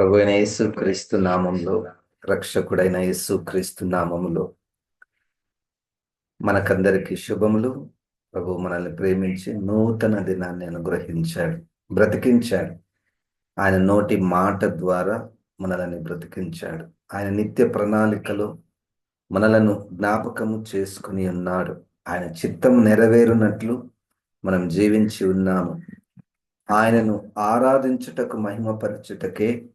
ప్రభు అయిన యేసు క్రీస్తు నామంలో రక్షకుడైన యేసు క్రీస్తు నామములో మనకందరికీ శుభములు. ప్రభు మనల్ని ప్రేమించి నూతన దినాన్ని అనుగ్రహించాడు బ్రతికించాడు. ఆయన నోటి మాట ద్వారా మనల్ని బ్రతికించాడు. ఆయన నిత్య ప్రణాళికలో మనలను జ్ఞాపకము చేసుకుని ఉన్నాడు. ఆయన చిత్తం నెరవేరునట్లు మనం జీవించి ఉన్నాము. ఆయనను ఆరాధించుటకు మహిమపరచుటకే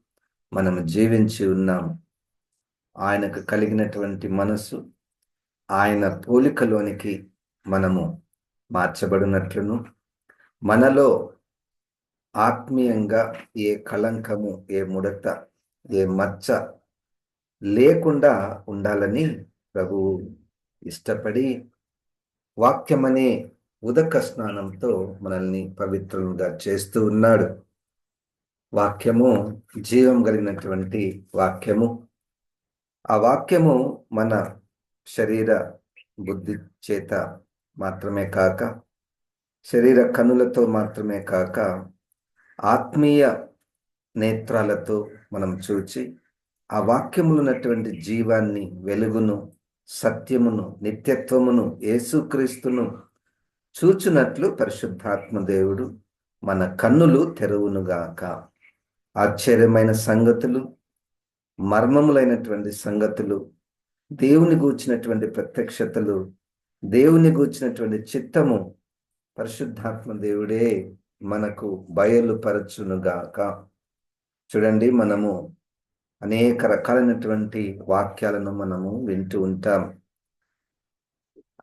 మనం జీవించి ఉన్నాము. ఆయనకు కలిగినటువంటి మనసు ఆయన పోలికలోనికి మనము మార్చబడినట్లును. మనలో ఆత్మీయంగా ఏ కళంకము ఏ ముడత ఏ మచ్చ లేకుండా ఉండాలని ప్రభువు ఇష్టపడి వాక్యమనే ఉదక స్నానంతో మనల్ని పవిత్రంగా చేస్తూ ఉన్నాడు. వాక్యము జీవం కలిగినటువంటి వాక్యము. ఆ వాక్యము మన శరీర బుద్ధి చేత మాత్రమే కాక శరీర కనులతో మాత్రమే కాక ఆత్మీయ నేత్రాలతో మనం చూచి ఆ వాక్యములు ఉన్నటువంటి జీవాన్ని వెలుగును సత్యమును నిత్యత్వమును యేసుక్రీస్తును చూచునట్లు పరిశుద్ధాత్మ దేవుడు మన కన్నులు తెరువునుగాక. ఆశ్చర్యమైన సంగతులు మర్మములైనటువంటి సంగతులు దేవుని గూర్చినటువంటి ప్రత్యక్షతలు దేవుని గూర్చినటువంటి చిత్తము పరిశుద్ధాత్మ దేవుడే మనకు బయలుపరచునుగాక. చూడండి మనము అనేక రకాలైనటువంటి వాక్యాలను మనము వింటూ ఉంటాం.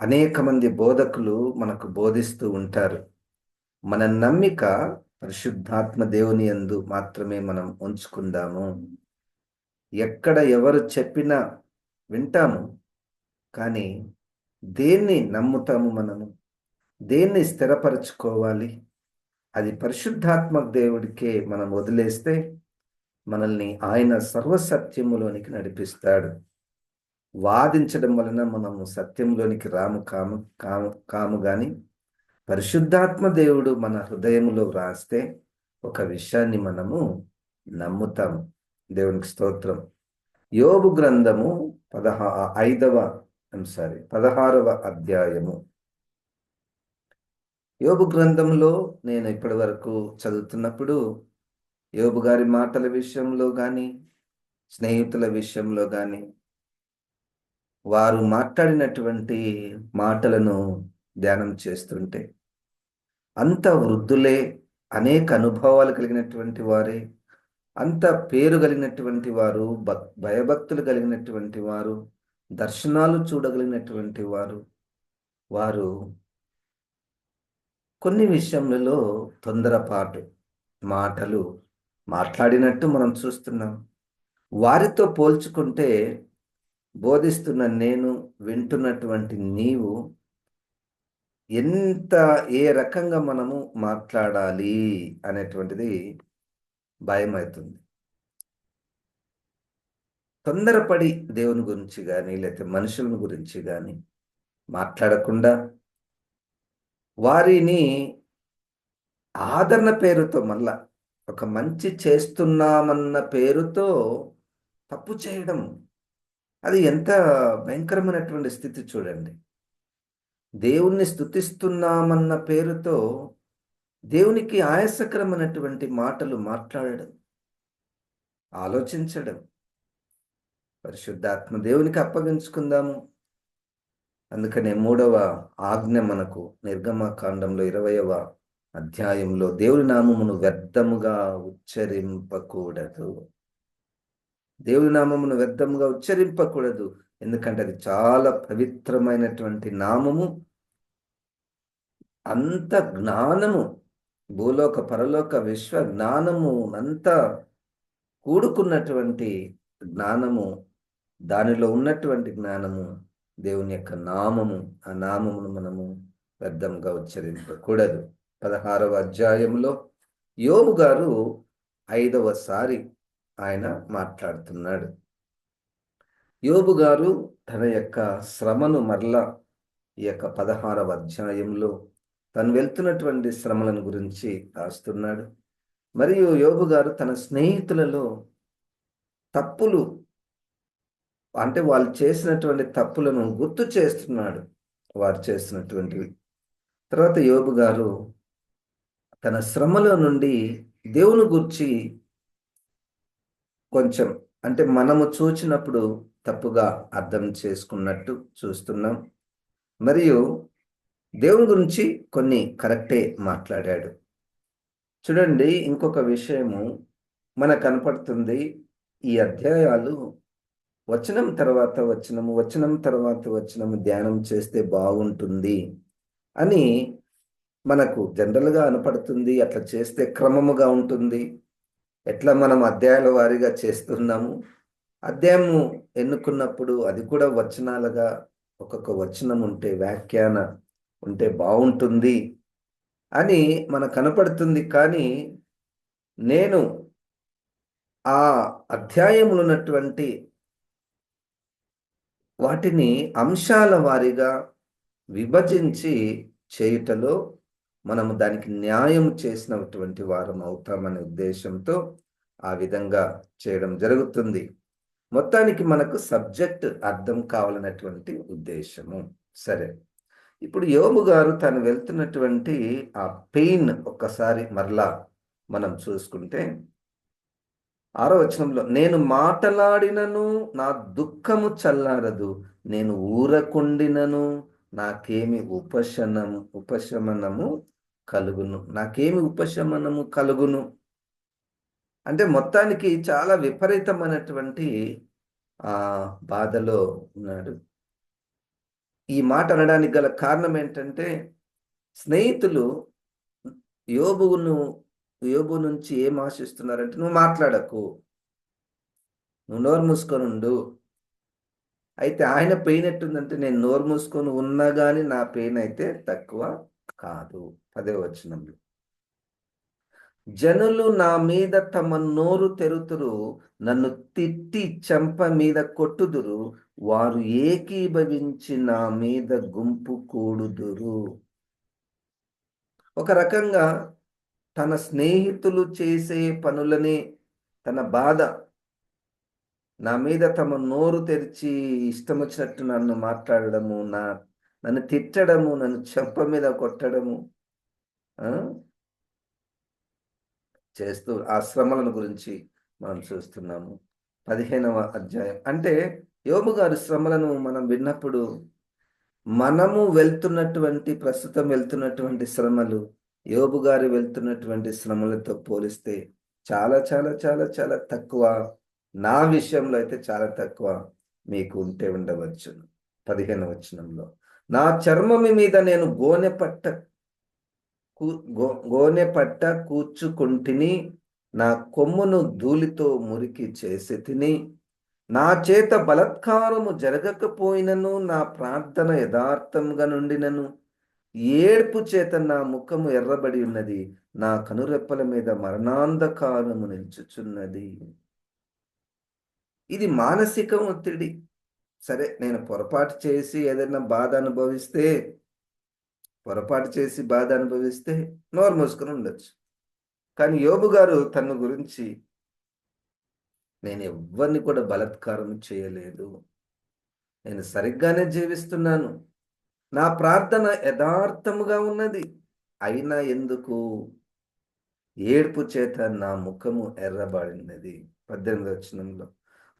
అనేక మంది బోధకులు మనకు బోధిస్తూ ఉంటారు. మన నమ్మిక పరిశుద్ధాత్మ దేవుని ఎందు మాత్రమే మనం ఉంచుకుందాము. ఎక్కడ ఎవరు చెప్పినా వింటాము కానీ దేన్ని నమ్ముతాము మనము? దేన్ని స్థిరపరచుకోవాలి? అది పరిశుద్ధాత్మ దేవుడికే మనం వదిలేస్తే మనల్ని ఆయన సర్వసత్యములోనికి నడిపిస్తాడు. వాదించడం వలన మనము సత్యంలోనికి రాము కాము కాము కాము కానీ పరిశుద్ధాత్మ దేవుడు మన హృదయంలో వ్రాస్తే ఒక విషయాన్ని మనము నమ్ముతాం దేవునికి స్తోత్రం. యోబు గ్రంథము పదహా ఐదవ సారీ పదహారవ అధ్యాయము. యోబు గ్రంథంలో నేను ఇప్పటి వరకు చదువుతున్నప్పుడు యోబు గారి మాటల విషయంలో కానీ స్నేహితుల విషయంలో కానీ వారు మాట్లాడినటువంటి మాటలను ధ్యానం చేస్తుంటే అంత వృద్ధులే అనేక అనుభవాలు కలిగినటువంటి వారే అంత పేరు కలిగినటువంటి వారు భయభక్తులు కలిగినటువంటి వారు దర్శనాలు చూడగలిగినటువంటి వారు వారు కొన్ని విషయములలో తొందరపాటు మాటలు మాట్లాడినట్టు మనం చూస్తున్నాం. వారితో పోల్చుకుంటే బోధిస్తున్న నేను వింటున్నటువంటి నీవు ఎంత ఏ రకంగా మనము మాట్లాడాలి అనేటువంటిది భయం అవుతుంది తొందరపడి దేవుని గురించి కానీ లేకపోతే మనుషులను గురించి కానీ మాట్లాడకుండా వారిని ఆదరణ పేరుతో మళ్ళా ఒక మంచి చేస్తున్నామన్న పేరుతో తప్పు చేయడం. అది ఎంత భయంకరమైనటువంటి స్థితి చూడండి. దేవుణ్ణి స్థుతిస్తున్నామన్న పేరుతో దేవునికి ఆయాసకరమైనటువంటి మాటలు మాట్లాడడం ఆలోచించడం. పరిశుద్ధాత్మ దేవునికి అప్పగించుకుందాము. అందుకనే మూడవ ఆజ్ఞ మనకు నిర్గమకాండంలో ఇరవయవ అధ్యాయంలో దేవుని నామమును వ్యర్థముగా ఉచ్చరింపకూడదు. దేవుని నామమును వ్యర్థముగా ఉచ్చరింపకూడదు. ఎందుకంటే అది చాలా పవిత్రమైనటువంటి నామము. అంత జ్ఞానము భూలోక పరలోక విశ్వ జ్ఞానము అంతా కూడుకున్నటువంటి జ్ఞానము దానిలో ఉన్నటువంటి జ్ఞానము దేవుని యొక్క నామము. ఆ నామమును మనము వ్యర్థంగా ఉచ్చరింపకూడదు. పదహారవ అధ్యాయంలో యోగు గారు ఐదవసారి ఆయన మాట్లాడుతున్నాడు. యోబు గారు తన యొక్క శ్రమను మరలా ఈ యొక్క పదహారవ అధ్యాయంలో తను వెళ్తున్నటువంటి శ్రమలను గురించి రాస్తున్నాడు. మరియు యోబు గారు తన స్నేహితులలో తప్పులు అంటే వాళ్ళు చేసినటువంటి తప్పులను గుర్తు చేస్తున్నాడు వారు చేసినటువంటివి. తర్వాత యోబు గారు తన శ్రమలో నుండి దేవుని గురించి కొంచెం అంటే మనము చూచినప్పుడు తప్పుగా అర్థం చేసుకున్నట్టు చూస్తున్నాం. మరియు దేవుని గురించి కొన్ని కరెక్టే మాట్లాడాడు. చూడండి ఇంకొక విషయము మన కనపడుతుంది. ఈ అధ్యాయాలు వచనం తర్వాత వచనము వచనం తర్వాత వచనము ధ్యానం చేస్తే బాగుంటుంది అని మనకు జనరల్గా అనపడుతుంది అట్లా చేస్తే క్రమముగా ఉంటుంది. ఎట్లా మనం అధ్యాయాల వారీగా చేస్తున్నాము? అధ్యాయము ఎన్నుకున్నప్పుడు అది కూడా వచనాలుగా ఒక్కొక్క వచనం ఉంటే వ్యాఖ్యాన ఉంటే బాగుంటుంది అని మనకు కనపడుతుంది. కానీ నేను ఆ అధ్యాయములు ఉన్నటువంటి వాటిని అంశాల వారీగా విభజించి చేయుటలో మనము దానికి న్యాయం చేసినటువంటి వారం అవుతామనే ఉద్దేశంతో ఆ విధంగా చేయడం జరుగుతుంది. మొత్తానికి మనకు సబ్జెక్ట్ అర్థం కావాలన్నటువంటి ఉద్దేశము. సరే. ఇప్పుడు యోబు గారు తను వెళ్తున్నటువంటి ఆ పెయిన్ ఒక్కసారి మరలా మనం చూసుకుంటే ఆరో వచనంలో నేను మాటలాడినను నా దుఃఖము చల్లారదు. నేను ఊరకుండినను నాకేమి ఉపశనం ఉపశమనము కలుగును. నాకేమి ఉపశమనము కలుగును? అంటే మొత్తానికి చాలా విపరీతమైనటువంటి ఆ బాధలో ఉన్నాడు. ఈ మాట అనడానికి గల కారణం ఏంటంటే స్నేహితులు యోబును యోబు నుంచి ఏం ఆశిస్తున్నారంటే నువ్వు మాట్లాడకు. నువ్వు నోరు మూసుకొని ఉండు. అయితే ఆయన పెయిన్ ఎట్టుందంటే నేను నోరు మూసుకొని ఉన్నా కానీ నా పెయిన్ అయితే తక్కువ కాదు. పదే వచ్చినప్పుడు జనులు నా మీద తమ నోరు తెరుతురు నన్ను తిట్టి చెంప మీద కొట్టుదురు వారు ఏకీభవించి నా మీద గుంపు కూడుదురు. ఒక రకంగా తన స్నేహితులు చేసే పనులనే తన బాధ. నా మీద తమ నోరు తెరిచి ఇష్టం వచ్చినట్టు నన్ను మాట్లాడడము నా నన్ను తిట్టడము నన్ను చెంప మీద కొట్టడము చేస్తూ ఆ శ్రమలను గురించి మనం చూస్తున్నాము. పదిహేనవ అధ్యాయం. అంటే యోబు గారి శ్రమలను మనం విన్నప్పుడు మనము వెళ్తున్నటువంటి ప్రస్తుతం వెళ్తున్నటువంటి శ్రమలు యోబు గారు వెళ్తున్నటువంటి శ్రమలతో పోలిస్తే చాలా చాలా చాలా చాలా తక్కువ. నా విషయంలో అయితే చాలా తక్కువ మీకు ఉంటే ఉండవచ్చు. పదిహేను వచనంలో. నా చర్మమి మీద నేను గోనె పట్ట గోనె పట్ట కూర్చుకుంటిని నా కొమ్మును ధూళితో మురికి చేసి తిని నా చేత బలత్కారము జరగకపోయినను నా ప్రార్థన యథార్థంగా నుండినను. ఏడ్పు చేత నా ముఖము ఎర్రబడి ఉన్నది నా కనురెప్పల మీద మరణాంధకారము నిల్చుచున్నది. ఇది మానసిక ఒత్తిడి. సరే నేను పొరపాటు చేసి ఏదైనా బాధ అనుభవిస్తే పొరపాటు చేసి బాధ అనుభవిస్తే నోరు మూసుకొని ఉండొచ్చు. కానీ యోబు గారు తన గురించి నేను ఎవరిని కూడా బలత్కారం చేయలేదు. నేను సరిగ్గానే జీవిస్తున్నాను. నా ప్రార్థన యథార్థముగా ఉన్నది. అయినా ఎందుకు? ఏడ్పు చేత నా ముఖము ఎర్రబడినది పద్దెనిమిది వచనంలో.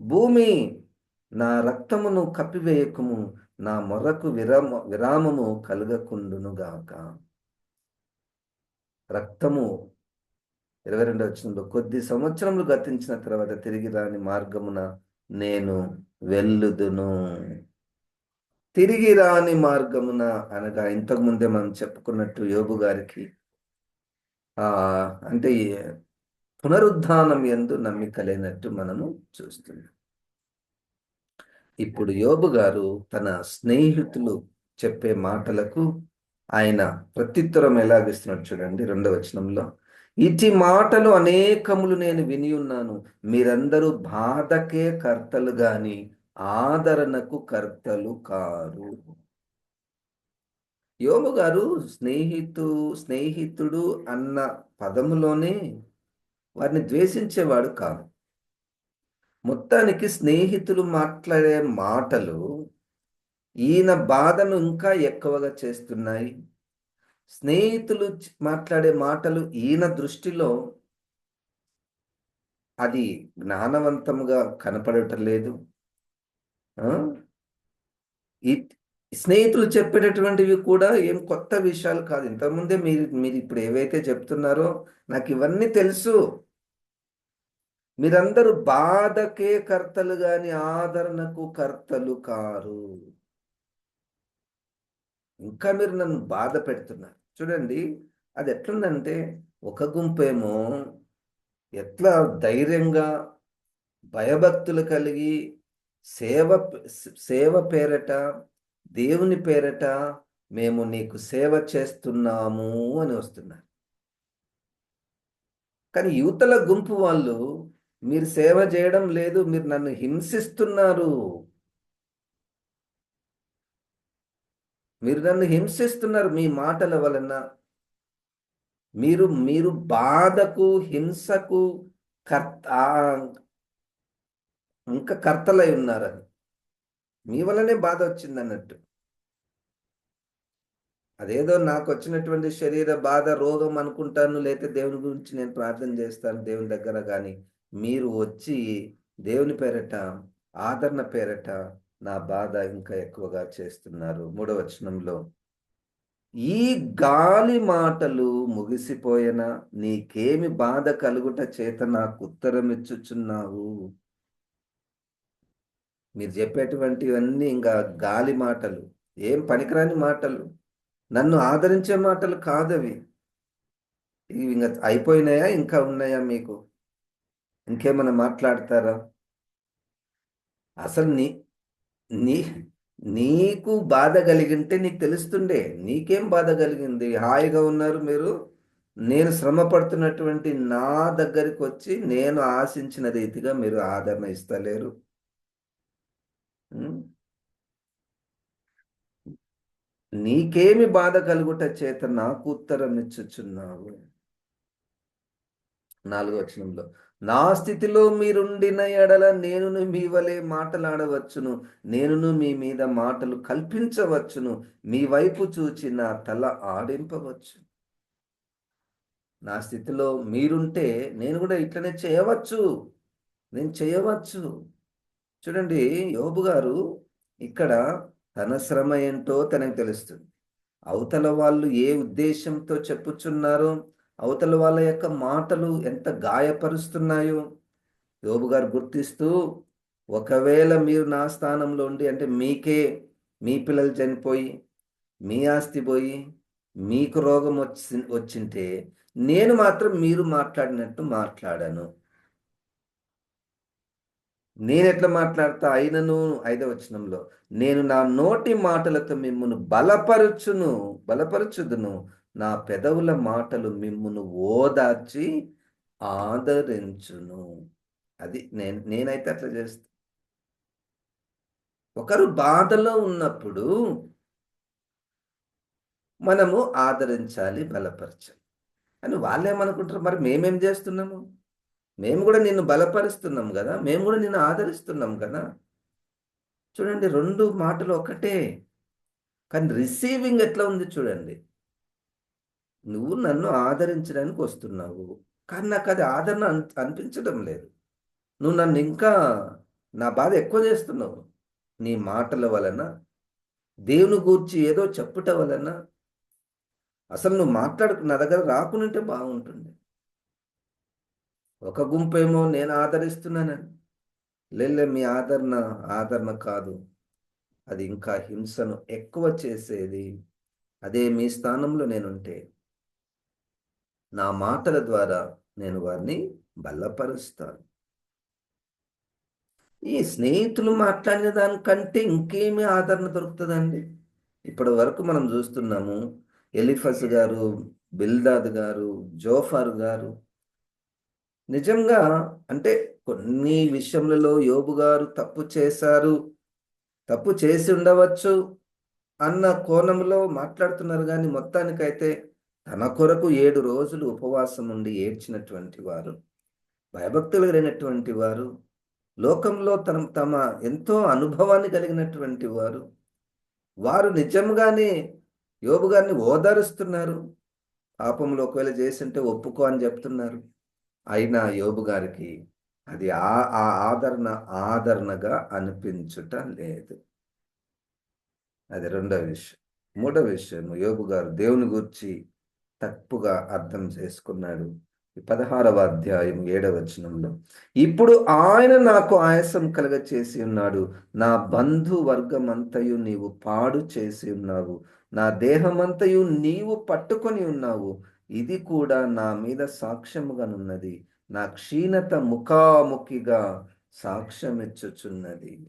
భూమి నా రక్తమును కప్పివేయకము. నా మొరకు విరామ విరామము కలగకుండునుగాక రక్తము ఇరవై రెండవ వచనంలో కొద్ది సంవత్సరములు గతించిన తర్వాత తిరిగి రాని మార్గమున నేను వెళ్ళుదును. తిరిగి రాని మార్గమున అనగా ఇంతకు ముందే మనం చెప్పుకున్నట్టు యోగు గారికి ఆ అంటే పునరుద్ధానం ఎందు నమ్మిక లేనట్టు మనము చూస్తున్నాం. ఇప్పుడు యోబు గారు తన స్నేహితులు చెప్పే మాటలకు ఆయన ప్రత్యుత్తరం ఎలాగిస్తున్నాడు చూడండి రెండవ వచనంలో. ఇటు మాటలు అనేకములు నేను విని ఉన్నాను. మీరందరూ బాధకే కర్తలు గాని ఆదరణకు కర్తలు కారు. యోము గారు స్నేహితు స్నేహితుడు అన్న పదములోనే వారిని ద్వేషించేవాడు కాదు. మొత్తానికి స్నేహితులు మాట్లాడే మాటలు ఈయన బాధను ఇంకా ఎక్కువగా చేస్తున్నాయి. స్నేహితులు మాట్లాడే మాటలు ఈయన దృష్టిలో అది జ్ఞానవంతముగా కనపడటం లేదు. ఈ స్నేహితులు చెప్పేటటువంటివి కూడా ఏం కొత్త విషయాలు కాదు. ఇంతకుముందే మీరు మీరు ఇప్పుడు ఏవైతే చెప్తున్నారో నాకు ఇవన్నీ తెలుసు. మీరందరూ బాధకే కర్తలు గాని ఆదరణకు కర్తలు కారు. ఇంకా మీరు నన్ను బాధ పెడుతున్నారు. చూడండి అది ఎట్లుందంటే ఒక గుంపేమో ఎట్లా ధైర్యంగా భయభక్తులు కలిగి సేవ సేవ పేరట దేవుని పేరట మేము నీకు సేవ చేస్తున్నాము అని వస్తున్నారు. కానీ యువతల గుంపు వాళ్ళు మీరు సేవ చేయడం లేదు మీరు నన్ను హింసిస్తున్నారు. మీరు నన్ను హింసిస్తున్నారు మీ మాటల వలన. మీరు మీరు బాధకు హింసకు కర్త ఇంకా కర్తలై ఉన్నారని. మీ వలనే బాధ వచ్చింది అన్నట్టు అదేదో నాకు వచ్చినటువంటి శరీర బాధ రోగం అనుకుంటాను లేకపోతే దేవుని గురించి నేను ప్రార్థన చేస్తాను దేవుని దగ్గర కానీ మీరు వచ్చి దేవుని పేరట ఆదరణ పేరట నా బాధ ఇంకా ఎక్కువగా చేస్తున్నారు. మూడవ వచనంలో ఈ గాలి మాటలు ముగిసిపోయినా నీకేమి బాధ కలుగుట చేత నాకు ఉత్తరం ఇచ్చుచున్నావు? మీరు చెప్పేటువంటివన్నీ ఇంకా గాలి మాటలు ఏం పనికిరాని మాటలు నన్ను ఆదరించే మాటలు కాదవి. ఇవి ఇంకా అయిపోయినాయా ఇంకా ఉన్నాయా మీకు? ఇంకేమైనా మాట్లాడతారా? అసలు నీ నీ నీకు బాధ కలిగింటే నీకు తెలుస్తుండే. నీకేం బాధ కలిగింది? హాయిగా ఉన్నారు మీరు. నేను శ్రమ పడుతున్నటువంటి నా దగ్గరికి వచ్చి నేను ఆశించిన రీతిగా మీరు ఆదరణ ఇస్తలేరు. నీకేమి బాధ కలుగుట చేత నాకు ఉత్తరం ఇచ్చుచున్నావు నాలుగో వచనంలో. నా స్థితిలో మీరుండిన ఎడల నేనును మీ వలె మాటలాడవచ్చును. నేనును మీ మీద మాటలు కల్పించవచ్చును. మీ వైపు చూచి నా తల ఆడింపవచ్చు నా స్థితిలో మీరుంటే నేను కూడా ఇట్లనే చేయవచ్చు. నేను చేయవచ్చు. చూడండి యోబు గారు ఇక్కడ తన శ్రమ ఏంటో తనకు తెలుస్తుంది. అవతల వాళ్ళు ఏ ఉద్దేశంతో చెప్పుచున్నారో అవతల వాళ్ళ యొక్క మాటలు ఎంత గాయపరుస్తున్నాయో. యోబు గారు గుర్తిస్తూ ఒకవేళ మీరు నా స్థానంలో ఉండి అంటే మీకే మీ పిల్లలు చనిపోయి మీ ఆస్తి పోయి మీకు రోగం వచ్చి వచ్చింటే నేను మాత్రం మీరు మాట్లాడినట్టు మాట్లాడాను. నేను ఎట్లా మాట్లాడతా? అయినను ఐదవ వచనంలో నేను నా నోటి మాటలతో మిమ్మల్ని బలపరచును బలపరచుదును. నా పెదవుల మాటలు మిమ్మును ఓదార్చి ఆదరించును. అది నేను నేనైతే అట్లా చేస్తా. ఒకరు బాధలో ఉన్నప్పుడు మనము ఆదరించాలి బలపరచాలి. అని వాళ్ళేమనుకుంటారు మరి మేమేం చేస్తున్నాము? మేము కూడా నిన్ను బలపరుస్తున్నాం కదా? మేము కూడా నిన్ను ఆదరిస్తున్నాం కదా? చూడండి రెండు మాటలు ఒకటే. కానీ రిసీవింగ్ ఎట్లా ఉంది చూడండి. నువ్వు నన్ను ఆదరించడానికి వస్తున్నావు. కానీ నాకు అది ఆదరణ అన్- అనిపించడం లేదు. నువ్వు నన్ను ఇంకా నా బాధ ఎక్కువ చేస్తున్నావు. నీ మాటల వలన దేవుని గూర్చి ఏదో చెప్పుట వలన. అసలు నువ్వు మాట్లాడుకు నా దగ్గర రాకునుంటే బాగుంటుంది ఒక గుంపేమో నేను ఆదరిస్తున్నానని. లేలే మీ ఆదరణ ఆదరణ కాదు. అది ఇంకా హింసను ఎక్కువ చేసేది. అదే మీ స్థానంలో నేనుంటే. నా మాటల ద్వారా నేను వారిని బలపరుస్తాను. ఈ స్నేహితులు మాట్లాడిన దానికంటే ఇంకేమి ఆదరణ దొరుకుతుందండి? ఇప్పటి వరకు మనం చూస్తున్నాము ఎలిఫస్ గారు బిల్దాద్ గారు జోఫర్ గారు. నిజంగా అంటే కొన్ని విషయములలో యోబు గారు తప్పు చేశారు తప్పు చేసి ఉండవచ్చు అన్న కోణంలో మాట్లాడుతున్నారు కానీ మొత్తానికైతే తన కొరకు ఏడు రోజులు ఉపవాసం ఉండి ఏడ్చినటువంటి వారు భయభక్తులు కలిగినటువంటి వారు లోకంలో తన తమ ఎంతో అనుభవాన్ని కలిగినటువంటి వారు వారు నిజంగానే యోబు గారిని ఓదారుస్తున్నారు. పాపంలో ఒకవేళ చేసింటే ఒప్పుకో అని చెప్తున్నారు. అయినా యోబు గారికి అది ఆ ఆ ఆదరణ ఆదరణగా అనిపించుట లేదు. అది రెండవ విషయం. మూడవ విషయం యోబు గారు దేవుని గురించి తప్పుగా అర్థం చేసుకున్నాడు. పదహారవ అధ్యాయం ఏడవ వచనంలో ఇప్పుడు ఆయన నాకు ఆయాసం కలగ చేసి ఉన్నాడు. నా బంధు వర్గమంతయు నీవు పాడు చేసి ఉన్నావు. నా దేహమంతయు నీవు పట్టుకొని ఉన్నావు. ఇది కూడా నా మీద సాక్ష్యముగానున్నది. నా క్షీణత ముఖాముఖిగా సాక్ష్యమిచ్చుచున్నది.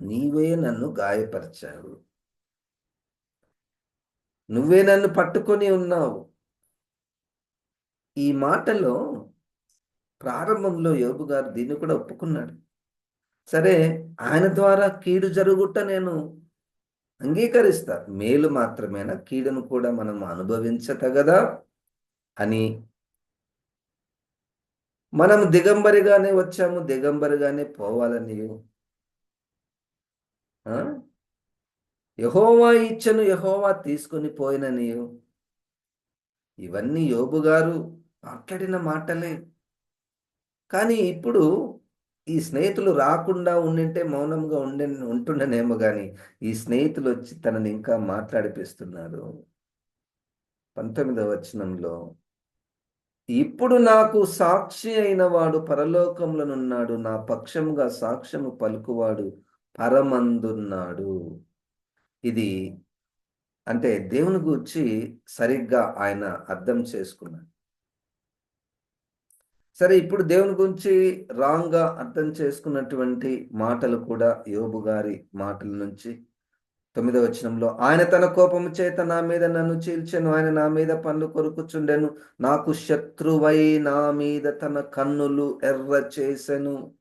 నీవే నన్ను గాయపరిచావు. నువ్వే నన్ను పట్టుకొని ఉన్నావు. ఈ మాటలో ప్రారంభంలో యోబు గారు దీన్ని కూడా ఒప్పుకున్నాడు. సరే ఆయన ద్వారా కీడు జరుగుట నేను అంగీకరిస్తా మేలు మాత్రమేనా? కీడును కూడా మనం అనుభవించతగదా అని మనం దిగంబరిగానే వచ్చాము. దిగంబరిగానే పోవాలని యహోవా ఇచ్చను యహోవా తీసుకొని నీవు. ఇవన్నీ యోబు గారు మాట్లాడిన మాటలే. కానీ ఇప్పుడు ఈ స్నేహితులు రాకుండా ఉండింటే మౌనంగా ఉండే ఉంటుండనేమో కానీ ఈ స్నేహితులు వచ్చి తనని ఇంకా మాట్లాడిపిస్తున్నారు. పంతొమ్మిదవ వచనంలో ఇప్పుడు నాకు సాక్షి అయిన వాడు పరలోకంలోనున్నాడు నా పక్షముగా సాక్ష్యము పలుకువాడు పరమందున్నాడు. ఇది అంటే దేవుని గురించి సరిగ్గా ఆయన అర్థం చేసుకున్నాడు. సరే ఇప్పుడు దేవుని గురించి రాంగ్గా అర్థం చేసుకున్నటువంటి మాటలు కూడా యోబు గారి మాటల నుంచి. తొమ్మిదవ వచనంలో ఆయన తన కోపము చేత నా మీద నన్ను చీల్చెను ఆయన నా మీద పనులు కొరుకుచుండెను నాకు శత్రువై నా మీద తన కన్నులు ఎర్ర చేసెను.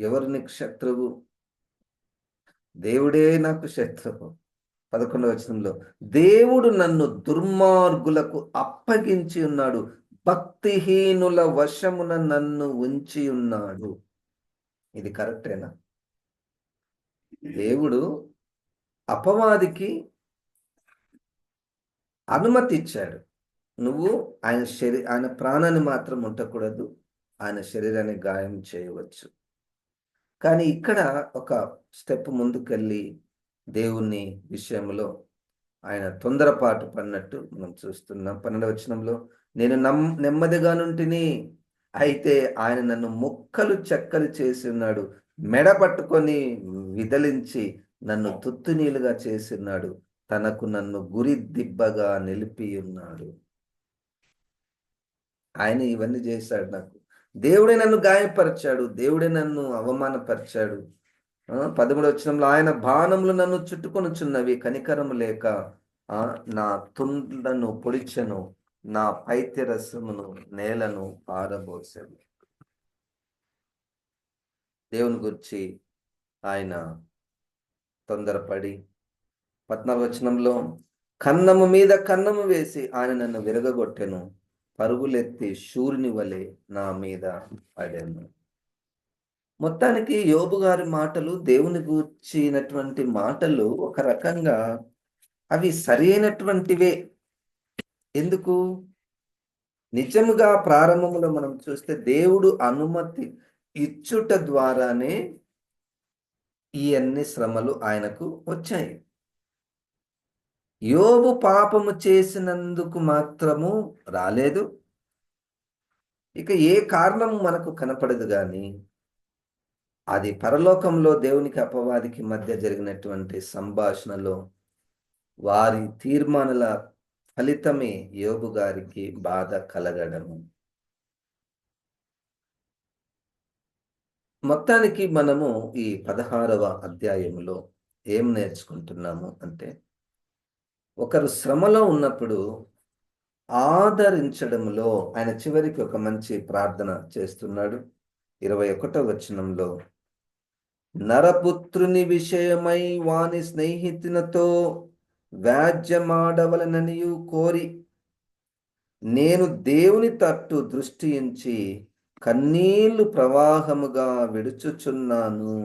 ఎవరు నీకు శత్రువు? దేవుడే నాకు శత్రువు. పదకొండవ వచనంలో దేవుడు నన్ను దుర్మార్గులకు అప్పగించి ఉన్నాడు. భక్తిహీనుల వశమున నన్ను ఉంచి ఉన్నాడు. ఇది కరెక్టేనా? దేవుడు అపవాదికి అనుమతి ఇచ్చాడు నువ్వు ఆయన శరీ ఆయన ప్రాణాన్ని మాత్రం ఉండకూడదు ఆయన శరీరాన్ని గాయం చేయవచ్చు. కానీ ఇక్కడ ఒక స్టెప్ ముందుకెళ్ళి దేవుని విషయంలో ఆయన తొందరపాటు పడినట్టు మనం చూస్తున్నాం. పన్నెండు వచనంలో నేను నమ్ నెమ్మదిగా నుంటిని అయితే ఆయన నన్ను ముక్కలు చెక్కలు చేసి ఉన్నాడు. మెడ పట్టుకొని విదలించి నన్ను తుత్తునీలుగా చేసిన్నాడు తనకు నన్ను గురి దిబ్బగా నిలిపి ఉన్నాడు. ఆయన ఇవన్నీ చేశాడు నాకు. దేవుడే నన్ను గాయపరిచాడు. దేవుడే నన్ను అవమానపరిచాడు. పదమూడు వచ్చినంలో ఆయన బాణములు నన్ను చుట్టుకొనుచున్నవి కనికరము లేక నా తుండ్లను పొడిచెను నా పైత్యరసమును నేలను పారబోసాను. దేవుని గురించి ఆయన తొందరపడి పద్నాలుగు వచనంలో కన్నము మీద కన్నము వేసి ఆయన నన్ను విరగగొట్టెను. పరుగులెత్తి శూరుని వలె నా మీద పడాను. మొత్తానికి యోబు గారి మాటలు దేవుని గూర్చినటువంటి మాటలు ఒక రకంగా అవి సరైనటువంటివే. ఎందుకు? నిజముగా ప్రారంభంలో మనం చూస్తే దేవుడు అనుమతి ఇచ్చుట ద్వారానే ఈ అన్ని శ్రమలు ఆయనకు వచ్చాయి. యోబు పాపము చేసినందుకు మాత్రము రాలేదు. ఇక ఏ కారణం మనకు కనపడదు కానీ అది పరలోకంలో దేవునికి అపవాదికి మధ్య జరిగినటువంటి సంభాషణలో వారి తీర్మానాల ఫలితమే యోబు గారికి బాధ కలగడము. మొత్తానికి మనము ఈ పదహారవ అధ్యాయంలో ఏం నేర్చుకుంటున్నాము అంటే ఒకరు శ్రమలో ఉన్నప్పుడు ఆదరించడంలో ఆయన చివరికి ఒక మంచి ప్రార్థన చేస్తున్నాడు. ఇరవై ఒకటో వచనంలో నరపుత్రుని విషయమై వాని స్నేహితునితో వ్యాజ్యమాడవలననియు కోరి నేను దేవుని తట్టు దృష్టించి కన్నీళ్ళు ప్రవాహముగా విడుచుచున్నాను.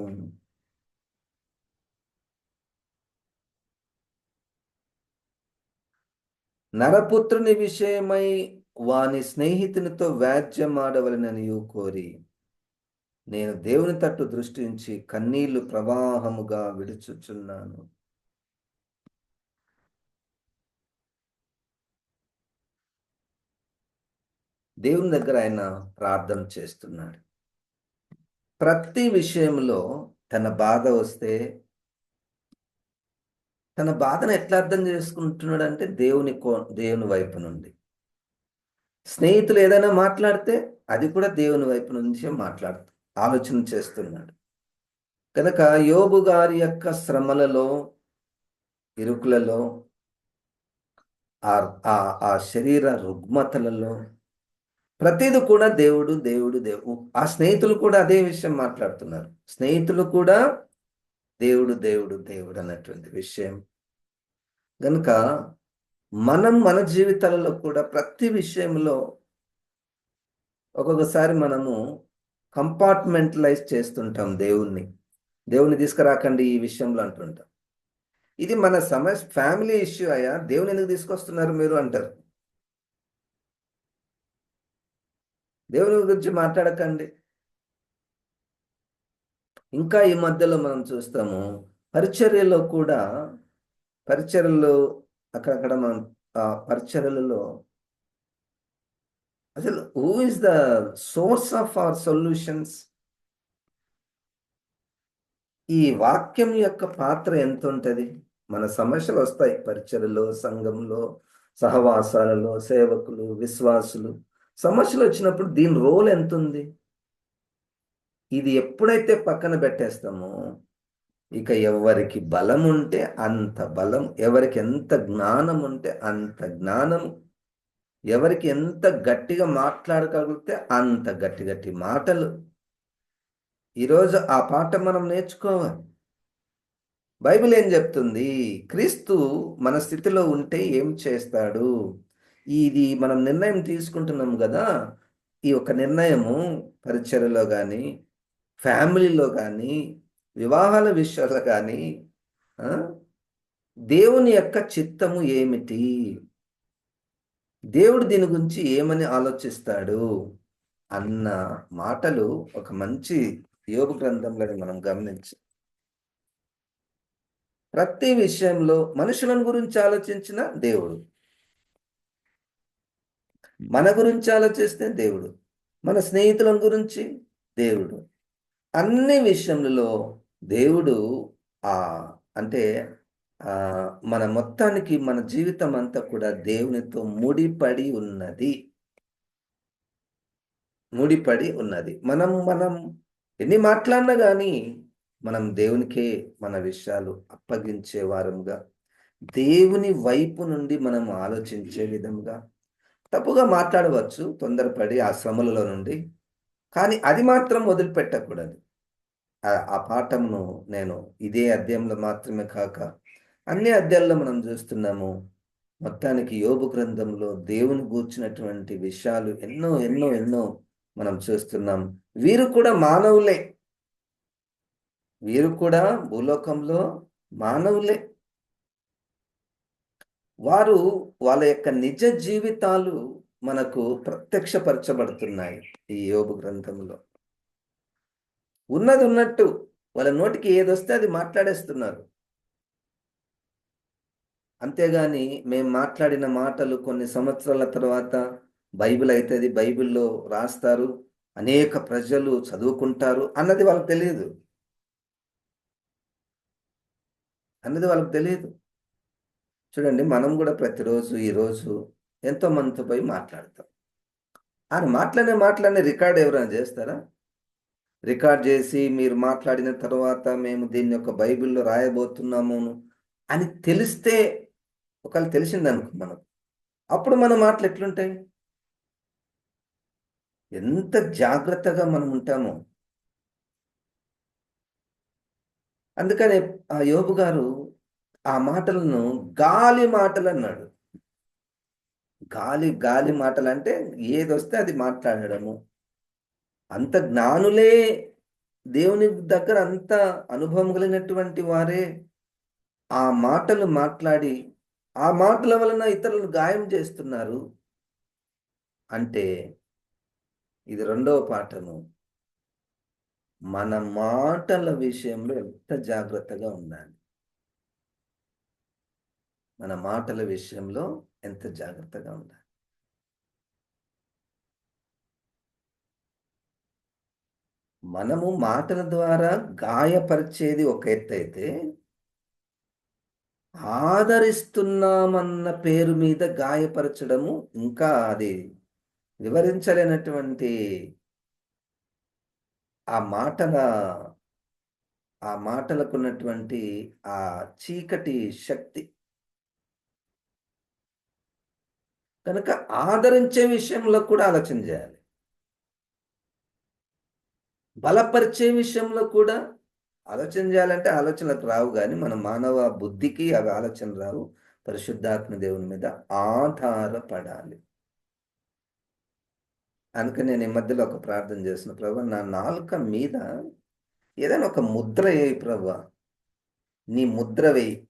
నరపుత్రుని విషయమై వాని స్నేహితునితో వ్యాజ్యమాడవలననియు కోరి నేను దేవుని తట్టు దృష్టి ఉంచి కన్నీళ్ళు ప్రవాహముగా విడుచుచున్నాను. దేవుని దగ్గర ఆయన ప్రార్థన చేస్తున్నాడు. ప్రతి విషయంలో తన బాధ వస్తే తన బాధను ఎట్లా అర్థం చేసుకుంటున్నాడు అంటే దేవుని కో దేవుని వైపు నుండి. స్నేహితులు ఏదైనా మాట్లాడితే అది కూడా దేవుని వైపు నుంచే మాట్లాడుతూ ఆలోచన చేస్తున్నాడు. కనుక యోబు గారి యొక్క శ్రమలలో ఇరుకులలో ఆ శరీర రుగ్మతలలో ప్రతిది కూడా దేవుడు దేవుడు దేవు ఆ స్నేహితులు కూడా అదే విషయం మాట్లాడుతున్నారు. స్నేహితులు కూడా దేవుడు దేవుడు దేవుడు అన్నటువంటి విషయం. కనుక మనం మన జీవితాలలో కూడా ప్రతి విషయంలో ఒక్కొక్కసారి మనము కంపార్ట్మెంటలైజ్ చేస్తుంటాం దేవుణ్ణి. దేవుని తీసుకురాకండి ఈ విషయంలో అంటుంటాం. ఇది మన సమస్య ఫ్యామిలీ ఇష్యూ అయ్యా. దేవుని ఎందుకు తీసుకొస్తున్నారు మీరు అంటారు. దేవుని గురించి మాట్లాడకండి. ఇంకా ఈ మధ్యలో మనం చూస్తాము పరిచర్యలో కూడా పరిచర్యలు అక్కడక్కడ మనం ఆ పరిచర్యలలో అసలు who is the source of our solutions ఈ వాక్యం యొక్క పాత్ర ఎంత ఉంటుంది మన సమస్యలు వస్తాయి పరిచయలో సంఘంలో సహవాసాలలో సేవకులు విశ్వాసులు. సమస్యలు వచ్చినప్పుడు దీని రోల్ ఎంత ఉంది ఇది ఎప్పుడైతే పక్కన పెట్టేస్తామో ఇక ఎవరికి బలం ఉంటే అంత బలం ఎవరికి ఎంత జ్ఞానం ఉంటే అంత జ్ఞానం ఎవరికి ఎంత గట్టిగా మాట్లాడగలిగితే అంత గట్టి గట్టి మాటలు. ఈరోజు ఆ పాట మనం నేర్చుకోవాలి. బైబిల్ ఏం చెప్తుంది? క్రీస్తు మన స్థితిలో ఉంటే ఏం చేస్తాడు? ఇది మనం నిర్ణయం తీసుకుంటున్నాం కదా? ఈ యొక్క నిర్ణయము పరిచయలో కానీ ఫ్యామిలీలో కానీ వివాహాల విషయాలు కానీ దేవుని యొక్క చిత్తము ఏమిటి? దేవుడు దీని గురించి ఏమని ఆలోచిస్తాడు అన్న మాటలు ఒక మంచి యోగ గ్రంథంలో మనం గమనించి. ప్రతి విషయంలో మనుషులను గురించి ఆలోచించిన దేవుడు. మన గురించి ఆలోచిస్తే దేవుడు. మన స్నేహితుల గురించి దేవుడు. అన్ని విషయంలో దేవుడు ఆ అంటే మన మొత్తానికి మన జీవితం అంతా కూడా దేవునితో ముడిపడి ఉన్నది. ముడిపడి ఉన్నది. మనం మనం ఎన్ని మాట్లాడినా కానీ మనం దేవునికే మన విషయాలు అప్పగించేవారుగా దేవుని వైపు నుండి మనం ఆలోచించే విధంగా తప్పుగా మాట్లాడవచ్చు తొందరపడి ఆ శ్రమలలో నుండి. కానీ అది మాత్రం వదిలిపెట్టకూడదు. ఆ పాఠమును నేను ఇదే అధ్యాయంలో మాత్రమే కాక అన్ని అధ్యాయంలో మనం చూస్తున్నాము. మొత్తానికి యోగు గ్రంథంలో దేవుని గూర్చినటువంటి విషయాలు ఎన్నో ఎన్నో ఎన్నో మనం చూస్తున్నాం. వీరు కూడా మానవులే. వీరు కూడా భూలోకంలో మానవులే. వారు వాళ్ళ యొక్క నిజ జీవితాలు మనకు ప్రత్యక్షపరచబడుతున్నాయి ఈ యోగు గ్రంథంలో. ఉన్నది ఉన్నట్టు వాళ్ళ నోటికి ఏదొస్తే అది మాట్లాడేస్తున్నారు. అంతేగాని మేము మాట్లాడిన మాటలు కొన్ని సంవత్సరాల తర్వాత బైబిల్ అవుతుంది బైబిల్లో రాస్తారు అనేక ప్రజలు చదువుకుంటారు అన్నది వాళ్ళకి తెలియదు. అన్నది వాళ్ళకి తెలియదు. చూడండి మనం కూడా ప్రతిరోజు ఈరోజు ఎంతో మందితో పోయి మాట్లాడతాం. ఆయన మాట్లాడే మాట్లాడిన రికార్డ్ ఎవరైనా చేస్తారా? రికార్డ్ చేసి మీరు మాట్లాడిన తర్వాత మేము దీన్ని ఒక బైబిల్లో రాయబోతున్నాము అని తెలిస్తే ఒకవేళ తెలిసింది అనుకో మనకు. అప్పుడు మన మాటలు ఎట్లుంటాయి? ఎంత జాగ్రత్తగా మనం ఉంటామో. అందుకనే ఆ యోబు గారు ఆ మాటలను గాలి మాటలు అన్నాడు. గాలి గాలి మాటలు అంటే ఏది వస్తే అది మాట్లాడడము. అంత జ్ఞానులే దేవుని దగ్గర అంత అనుభవం కలిగినటువంటి వారే ఆ మాటలు మాట్లాడి ఆ మాటల వలన ఇతరులను గాయం చేస్తున్నారు. అంటే ఇది రెండవ పాఠము. మన మాటల విషయంలో ఎంత జాగ్రత్తగా ఉండాలి? మన మాటల విషయంలో ఎంత జాగ్రత్తగా ఉండాలి? మనము మాటల ద్వారా గాయపరిచేది ఒక ఎత్తు అయితే ఆదరిస్తున్నామన్న పేరు మీద గాయపరచడము ఇంకా అది వివరించలేనటువంటి ఆ మాటల ఆ మాటలకు ఉన్నటువంటి ఆ చీకటి శక్తి కనుక ఆదరించే విషయంలో కూడా ఆలోచన చేయాలి. బలపరిచే విషయంలో కూడా ఆలోచన చేయాలంటే ఆలోచనలకు రావు కానీ మన మానవ బుద్ధికి అవి ఆలోచన రావు. పరిశుద్ధాత్మ దేవుని మీద ఆధారపడాలి. అందుకని నేను ఈ మధ్యలో ఒక ప్రార్థన చేసిన ప్రభు నా నాలుక మీద ఏదైనా ఒక ముద్ర వేయి ప్రభు. నీ ముద్ర వేయి.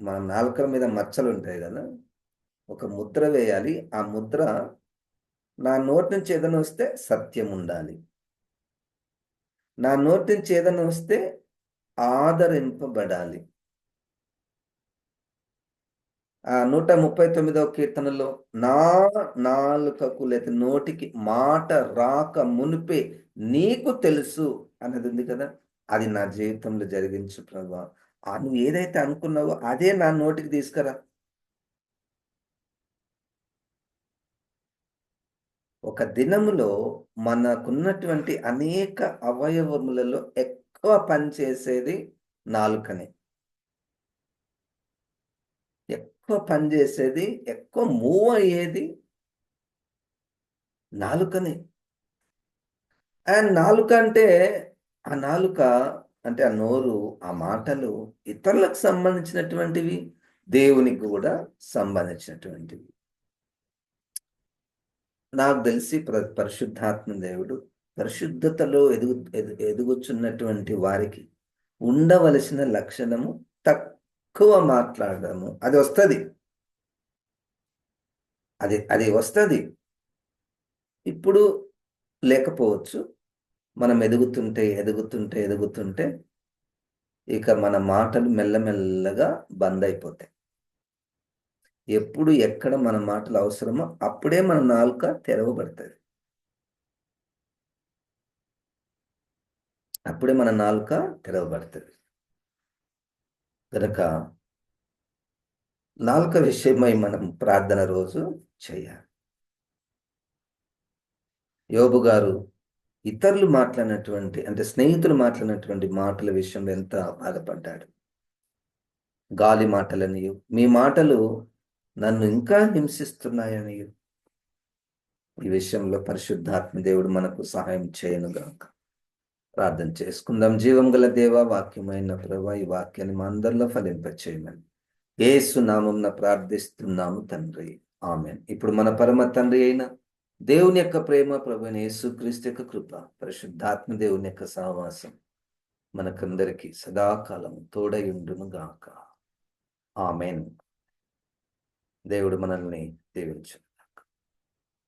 మన నాలుక మీద మచ్చలు ఉంటాయి కదా. ఒక ముద్ర వేయాలి. ఆ ముద్ర నా నోటి నుంచి ఏదైనా వస్తే సత్యం ఉండాలి. నా నోటి నుంచి ఏదైనా వస్తే ఆదరింపబడాలి. ఆ నూట ముప్పై తొమ్మిదవ కీర్తనలో నా నాలుకకు లేదా నోటికి మాట రాక మునిపే నీకు తెలుసు అన్నది ఉంది కదా. అది నా జీవితంలో జరిగించు ప్రభా. ఆ నువ్వు ఏదైతే అనుకున్నావో అదే నా నోటికి తీసుకురా. ఒక దినములో మనకున్నటువంటి అనేక అవయవములలో ఎక్కువ పనిచేసేది నాలుకనే. ఎక్కువ పనిచేసేది ఎక్కువ మూవ్ అయ్యేది నాలుకనే. అండ్ నాలుక అంటే ఆ నాలుక అంటే ఆ నోరు ఆ మాటలు ఇతరులకు సంబంధించినటువంటివి దేవునికి కూడా సంబంధించినటువంటివి. నాకు తెలిసి పరిశుద్ధాత్మ దేవుడు పరిశుద్ధతలో ఎదుగు ఎదుగుచున్నటువంటి వారికి ఉండవలసిన లక్షణము తక్కువ మాట్లాడము అది వస్తుంది. అది అది వస్తుంది. ఇప్పుడు లేకపోవచ్చు. మనం ఎదుగుతుంటే ఎదుగుతుంటే ఎదుగుతుంటే ఇక మన మాటలు మెల్లమెల్లగా బంద్ అయిపోతాయి. ఎప్పుడు ఎక్కడ మన మాటలు అవసరమో అప్పుడే మన నాలుక తెరవబడుతుంది. అప్పుడే మన నాలుక తెరవబడుతుంది. కనుక నాలుక విషయమై మనం ప్రార్థన రోజు చేయాలి. యోబు గారు ఇతరులు మాట్లాడినటువంటి అంటే స్నేహితులు మాట్లాడినటువంటి మాటల విషయం ఎంత బాధపడ్డాడు. గాలి మాటలనియు మీ మాటలు నన్ను ఇంకా హింసిస్తున్నాయని ఈ విషయంలో పరిశుద్ధాత్మ దేవుడు మనకు సహాయం చేయను గాక. ప్రార్థన చేసుకుందాం. జీవం గల దేవ వాక్యమైన ప్రభా ఈ వాక్యాన్ని మా అందరిలో ఫలింపచేయమని ఏసు నామం ప్రార్థిస్తున్నాము తండ్రి. ఆమె ఇప్పుడు మన పరమ తండ్రి అయిన దేవుని యొక్క ప్రేమ ప్రభుని యేసుక్రీస్తు యొక్క కృప పరిశుద్ధాత్మ దేవుని యొక్క సహవాసం మనకందరికీ సదాకాలం తోడయుండును గాక. ఆమెన్. దేవుడు మనల్ని దీవించు.